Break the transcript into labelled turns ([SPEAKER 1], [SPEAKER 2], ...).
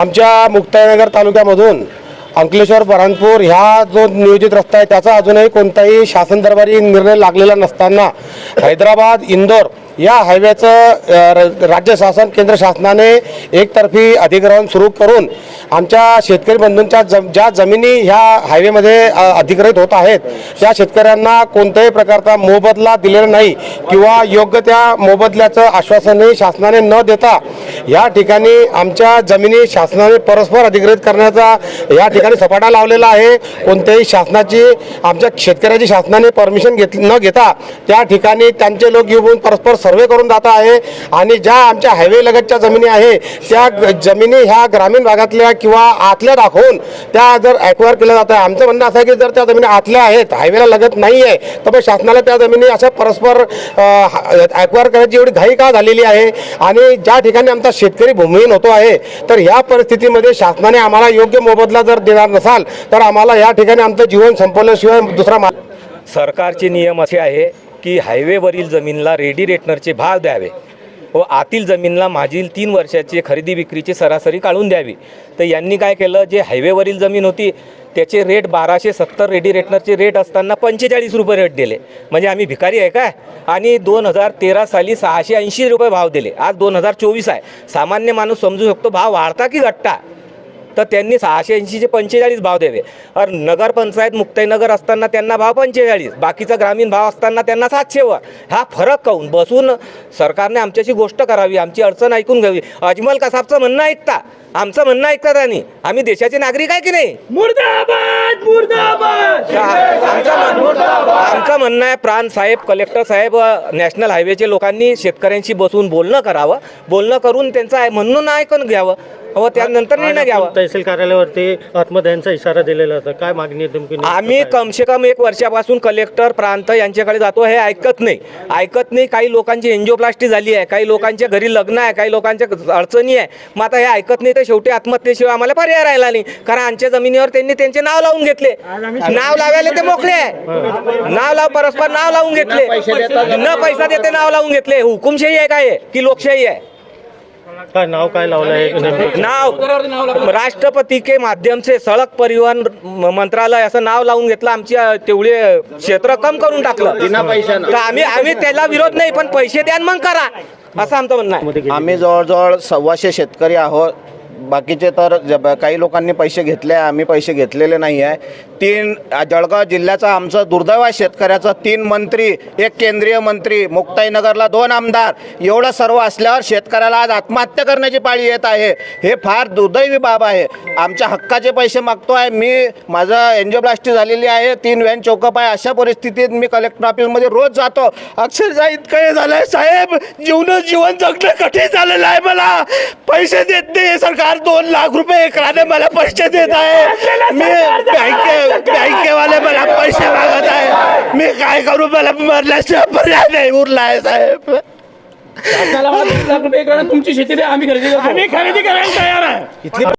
[SPEAKER 1] आमच्या मुक्ताईनगर तालुक्यामधून अंकलेश्वर बऱ्हाणपूर ह्या जो नियोजित रस्ता आहे त्याचा अजूनही कोणताही शासन दरबारी निर्णय लागलेला नसताना हैदराबाद इंदोर या हायवेचं र- राज्य शासन केंद्र शासनाने एकतर्फी अधिग्रहण सुरू करून आमच्या शेतकरी बंधूंच्या जम ज्या जमिनी ह्या हायवेमध्ये अधिग्रहित होत आहेत त्या शेतकऱ्यांना कोणत्याही प्रकारचा मोबदला दिलेला नाही किंवा योग्य त्या मोबदल्याचं आश्वासनही शासनाने न देता या ठिकाणी आमच्या जमिनी शासनाने परस्पर अधिग्रहित करण्याचा या ठिकाणी सपाटा लावलेला आहे. कोणत्याही शासनाची आमच्या शेतकऱ्याची शासनाने परमिशन घेत न घेता त्या ठिकाणी त्यांचे लोक येऊन परस्पर सर्वे करून जात आहे. आणि ज्या आमच्या हायवे लगतच्या जमिनी आहे त्या जमिनी ह्या ग्रामीण भागातल्या किंवा आतल्या दाखवून त्या जर ॲक्वायर केल्या जात आहे. आमचं म्हणणं असं आहे की जर त्या जमिनी आतल्या आहेत हायवेला लगत नाही आहे तर मग शासनाला त्या जमिनी अशा परस्पर ॲक्वायर करायची एवढी घाई का झालेली आहे? आणि ज्या ठिकाणी आमचा शेतकरी भूमिहीन होतो आहे तर ह्या परिस्थितीमध्ये शासनाने आम्हाला योग्य मोबदला जर देणार नसाल तर आम्हाला या ठिकाणी आमचं जीवन संपवल्याशिवाय दुसरा मार्ग
[SPEAKER 2] सरकारचे नियम असे आहे की हायवेवरील जमीनला रेडी रेटनरचे भाव द्यावे व आतील जमीनला मागील तीन वर्षाची खरेदी विक्रीची सरासरी काढून द्यावी. तर यांनी काय केलं जे हायवेवरील जमीन होती त्याचे रेट बाराशे सत्तर रेडी रेटनरचे रेट असताना पंचेचाळीस रुपये रेट दिले. म्हणजे आम्ही भिकारी आहे काय आणि दोन हजार तेरा साली सहाशे ऐंशी रुपये भाव दिले. आज दोन हजार चोवीस आहे. सामान्य माणूस समजू शकतो भाव वाढता की घटता? तर त्यांनी सहाशे ऐंशीचे पंचेचाळीस भाव द्यावे. और नगरपंचायत मुक्ताईनगर असताना त्यांना भाव पंचेचाळीस बाकीचा ग्रामीण भाव असताना त्यांना सातशेवर हा फरक काहून बसून सरकारने आमच्याशी गोष्ट करावी आमची अडचण ऐकून घ्यावी. अजमल कसाबचं म्हणणं ऐकता. आमचं म्हणणं ऐकता त्यांनी. आम्ही देशाचे नागरिक आहे की नाही?
[SPEAKER 3] मुर्दाबाद! मुर्दाबाद!
[SPEAKER 2] आमचं म्हण- आमचं म्हणणं आहे प्राण साहेब कलेक्टर साहेब नॅशनल हायवेचे लोकांनी शेतकऱ्यांशी बसून बोलणं करावं. बोलणं करून त्यांचं आहे म्हणणं ऐकून घ्यावं. व त्यानंतर निर्णय घ्यावा.
[SPEAKER 4] तहसील कार्यालयावरती आत्मदहनचा इशारा दिलेला होता. काय मागणी आहे तुमची
[SPEAKER 2] आम्ही कमसे कम एक वर्षापासून कलेक्टर प्रांत यांच्याकडे जातो हे ऐकत नाही. ऐकत नाही काही लोकांची एन्जिओप्लास्टी झाली आहे काही लोकांच्या घरी लग्न आहे काही लोकांच्या अडचणी आहे. मग आता हे ऐकत नाही तर शेवटी आत्महत्येशिवाय आम्हाला पर्याय राहिला नाही. कारण आमच्या जमिनीवर त्यांनी त्यांचे नाव लावून घेतले. नाव लावायला ते मोकळे आहे. नाव लाव परस्पर नाव लावून घेतले. न पैसा देते नाव लावून घेतले. हुकुमशाही आहे काय की लोकशाही आहे?
[SPEAKER 4] काय नाव काय लावलं आहे नेमकं
[SPEAKER 2] नाव. राष्ट्रपति के माध्यम से सड़क परिवहन मंत्रालय असं नाव लावून घेतलं आमची अ, तेवढे क्षेत्र कम करून टाकलं. तर आम्ही आम्ही त्याला विरोध नाही पण पैसे द्या आणि मग करा असं आमचं म्हणणं आहे.
[SPEAKER 5] आम्ही जवळजवळ सव्वाशे शेतकरी आहोत. बाकीचे तर जब काही लोकांनी पैसे घेतले आहे, आम्ही पैसे घेतलेले नाही आहे. तीन जळगाव जिल्ह्याचा आमचं दुर्दैव आहे शेतकऱ्याचं तीन मंत्री एक केंद्रीय मंत्री मुक्ताईनगरला दोन आमदार एवढं सर्व असल्यावर शेतकऱ्याला आज आत्महत्या करण्याची पाळी येत आहे. हे फार दुर्दैवी बाब आहे. आमच्या हक्काचे पैसे मागतो आहे. मी माझं एन्जिओप्लास्टी झालेली आहे तीन व्हॅन चौकप आहे. अशा परिस्थितीत मी कलेक्टर ऑफिसमध्ये रोज जातो. अक्षरशः इतकं हे झालं आहे साहेब. जीवन जीवन जगणं कठीण झालेलं आहे मला. पैसे देत नाही सरकार. दोन लाख रुपये एकराने मला पैसे देत आहे. मी बँके बँकेवाले मला पैसे मागत आहे. मी काय करू? मला मरल्याशिवाय पर्याय नाही उरला आहे साहेब.
[SPEAKER 3] मला दोन लाख रुपये करा तुमची शेती द्या आम्ही खरेदी करतो. आम्ही खरेदी करायला तयार आहे.